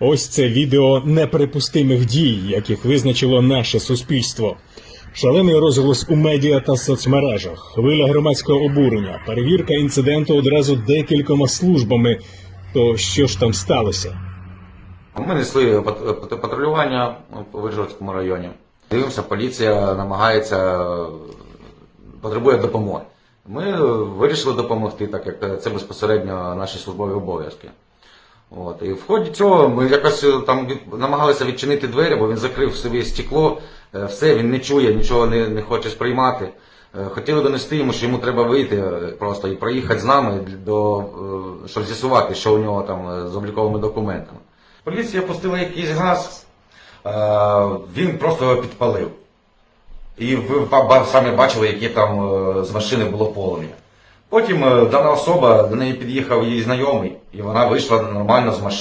Ось це відео неприпустимих дій, яких визначило наше суспільство. Шалений розголос у медіа та соцмережах, хвиля громадського обурення, перевірка інциденту одразу декількома службами. То що ж там сталося? Ми несли пат- пат- патрулювання по Вижгородському районі. Дивимося, поліція намагається, потребує допомоги. Ми е, вирішили допомогти, так як це безпосередньо наші службові обов'язки. От. І в ході цього ми якось е, там намагалися відчинити двері, бо він закрив собі стекло, е, все, він не чує, нічого не, не хоче сприймати. Е, Хотіли донести йому, що йому треба вийти просто і проїхати з нами, до, щоб з'ясувати, що у нього там з обліковими документами. Поліція пустила якийсь газ, він просто його підпалив. І ви самі бачили, яке там з машини було полум'я. Потім е, дана особа, до неї під'їхав її знайомий, і вона вийшла нормально з машини.